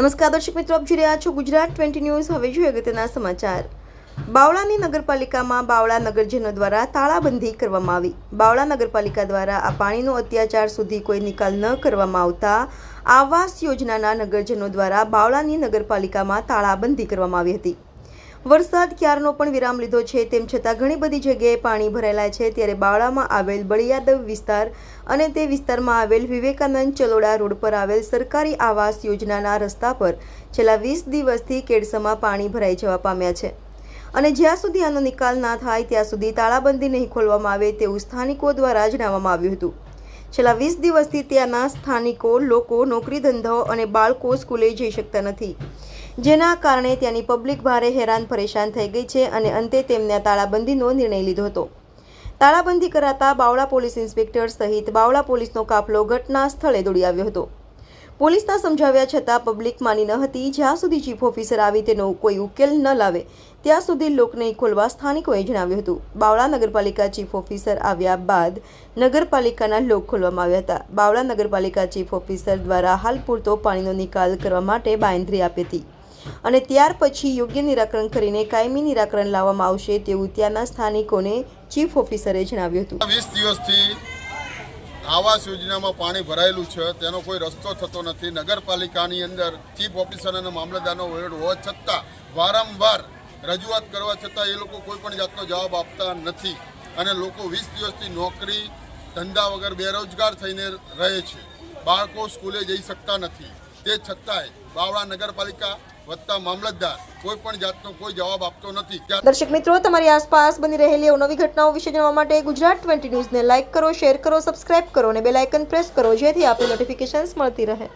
નમસ્કાર, દર્શક મિત્રો, આપ જોઈ રહ્યા છો ગુજરાત ટ્વેન્ટી ન્યૂઝ. હવે જોઈએ અગત્યના સમાચાર. બાવળાની નગરપાલિકામાં બાવળા નગરજનો દ્વારા તાળાબંધી કરવામાં આવી. બાવળા નગરપાલિકા દ્વારા આ પાણીનો અત્યાચાર સુધી કોઈ નિકાલ ન કરવામાં આવતા આવાસ યોજનાના નગરજનો દ્વારા બાવળાની નગરપાલિકામાં તાળાબંધી કરવામાં આવી હતી. વરસાદ ક્યારનો પણ વિરામ લીધો છે તેમ છતાં ઘણી બધી જગ્યાએ પાણી ભરાયેલા છે. ત્યારે બાવળામાં આવેલ બળિયાદવ વિસ્તાર અને તે વિસ્તારમાં આવેલ વિવેકાનંદ ચલોડા રોડ પર આવેલ સરકારી આવાસ યોજનાના રસ્તા પર છેલ્લા વીસ દિવસથી કેડસમાં પાણી ભરાઈ જવા પામ્યા છે. અને જ્યાં સુધી આનો નિકાલ ના થાય, ત્યાં સુધી તાળાબંધી નહીં ખોલવામાં આવે તેવું સ્થાનિકો દ્વારા જણાવવામાં આવ્યું હતું. છેલ્લા વીસ દિવસથી ત્યાંના સ્થાનિકો, લોકો નોકરી ધંધો અને બાળકો સ્કૂલે જઈ શકતા નથી. જેના કારણે ત્યાંની પબ્લિક ભારે હેરાન પરેશાન થઈ ગઈ છે અને અંતે તેમને તાળાબંધીનો નિર્ણય લીધો હતો. તાળાબંધી કરાતા બાવળા પોલીસ ઇન્સ્પેક્ટર સહિત બાવળા પોલીસનો કાફલો ઘટના સ્થળે દોડી આવ્યો હતો. પોલીસના સમજાવ્યા છતાં પબ્લિક માની ન હતી, જ્યાં સુધી ચીફ ઓફિસર આવી તેનો કોઈ ઉકેલ ન લાવે, ત્યાં સુધી લોક નહીં ખોલવા સ્થાનિકોએ જણાવ્યું હતું. બાવળા નગરપાલિકા ચીફ ઓફિસર આવ્યા બાદ નગરપાલિકાના લોક ખોલવામાં આવ્યા હતા. બાવળા નગરપાલિકા ચીફ ઓફિસર દ્વારા હાલ પૂરતો પાણીનો નિકાલ કરવા માટે બાંયધરી આપી હતી. અને ત્યાર પછી યોગ્ય નિરાકરણ કરીને કાયમી નિરાકરણ લાવવામાં આવશે તેવું ત્યાંના સ્થાનિકોને ચીફ ઓફિસરે જણાવ્યું હતું. વીસ દિવસથી આવાસ યોજનામાં પાણી ભરાયેલું છે. તેનો કોઈ રસ્તો થતો નથી. નગરપાલિકાની અંદર ચીફ ઓફિસર અને મામલતદારનો વહીવટ હોવા છતાં વારંવાર રજૂઆત કરવા છતાં એ લોકો કોઈ પણ જાતનો જવાબ આપતા નથી. અને લોકો વીસ દિવસથી નોકરી, ધંધા વગર બેરોજગાર થઈને રહે છે. બાળકો સ્કૂલે જઈ શકતા નથી. તે છતાંય બાવળા નગરપાલિકા દર્શક મિત્રો, તમારી આસપાસ બની રહેલી અવનવી ઘટનાઓ વિશે જાણવા માટે ગુજરાત ટ્વેન્ટી ન્યૂઝને લાઇક કરો, શેર કરો, સબસ્ક્રાઇબ કરો અને બેલ આઇકન પ્રેસ કરો જેથી આપણી નોટિફિકેશન્સ મળતી રહે.